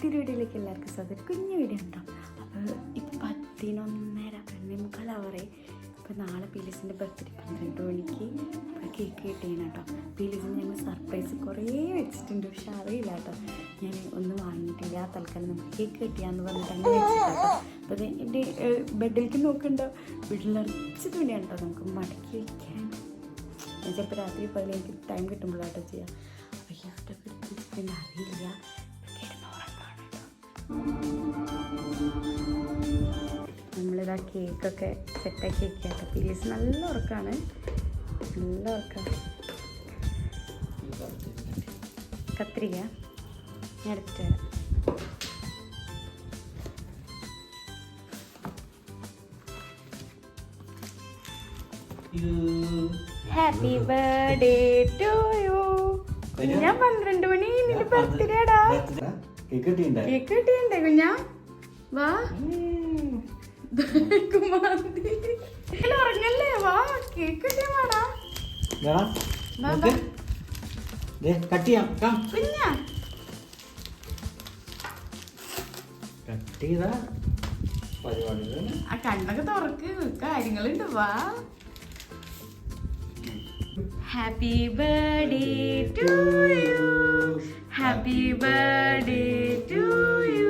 പുതിയൊരു വീഡിയോയിലേക്ക് എല്ലാവർക്കും സ്വാഗതം. കുഞ്ഞു വീഡിയോ ഉണ്ടോ അപ്പോൾ ഇപ്പം പതിനൊന്നര പതിനേമുക്കാലാവറേ അപ്പോൾ നാളെ പീലീസിന്റെ ബർത്ത്ഡേ പന്ത്രണ്ട് മണിക്ക് ഇപ്പോൾ കേക്ക് കിട്ടിയാണ് കേട്ടോ. പീലീസിന് ഞങ്ങൾ സർപ്രൈസ് കുറേ വെച്ചിട്ടുണ്ട്. പക്ഷെ അറിയില്ല കേട്ടോ. ഞാൻ ഒന്നും വാങ്ങിയിട്ടില്ല. ആ തൽക്കാലം നമുക്ക് കേക്ക് കിട്ടിയാന്ന് പറഞ്ഞിട്ട് അങ്ങനെ വെച്ചിട്ടോ അപ്പോൾ എന്റെ ബെഡിലേക്ക് വീട്ടിൽ നിറച്ച് തുണിയാണ് കേട്ടോ നമുക്ക് മടക്കി വയ്ക്കാൻ ചിലപ്പോൾ രാത്രി പോയാലും എനിക്ക് ടൈം കിട്ടുമ്പോഴാട്ടോ ചെയ്യാം. അപ്പോൾ വെച്ചിട്ടുണ്ട് അറിയില്ല. നമ്മളിതാ കേക്കൊക്കെ സെറ്റാക്കി വെക്കാം പീരീസ് നല്ല ഉറക്കാണ്. നല്ല ഉറക്കം. കത്രിക. ഞാൻ എടുത്തിട്ട് വരാം. ഹാപ്പി ബർത്ത്ഡേ ടു യു ഞാൻ പന്ത്രണ്ട് മണി. നിന്റെ ബർത്ത്ഡേടാ കേക്ക് കിട്ടിയിണ്ടേ കേക്ക് കിട്ടിയണ്ടേ കുഞ്ഞാ. വാ. ഉറങ്ങല്ലേ? വാ കേക്ക് കട്ട് ചെയ്യാം. കുഞ്ഞാ. കട്ട് ചെയ്താ ആ കണ്ണൊക്കെ തുറക്ക്. കാര്യങ്ങളുണ്ട് വാ. Happy birthday to you happy birthday to you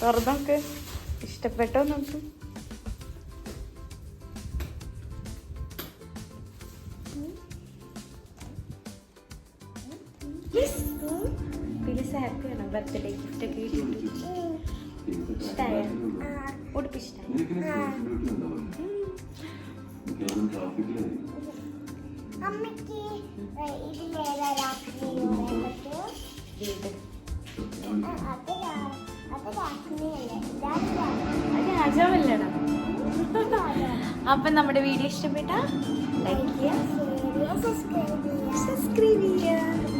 തുറന്നോക്ക് ഇഷ്ടപ്പെട്ടോ നോക്ക് ഹാപ്പിയാണ് ബർത്ത്ഡേ ഗിഫ്റ്റ് ഒക്കെ കിട്ടിയിട്ട് ഉടുപ്പ് അമ്മയ്ക്ക് ഇതിലേതാ രാജാവല്ലേടാ. അപ്പം നമ്മുടെ വീഡിയോ ഇഷ്ടപ്പെട്ട ലൈക്ക് ചെയ്യുക സബ്സ്ക്രൈബ് ചെയ്യുക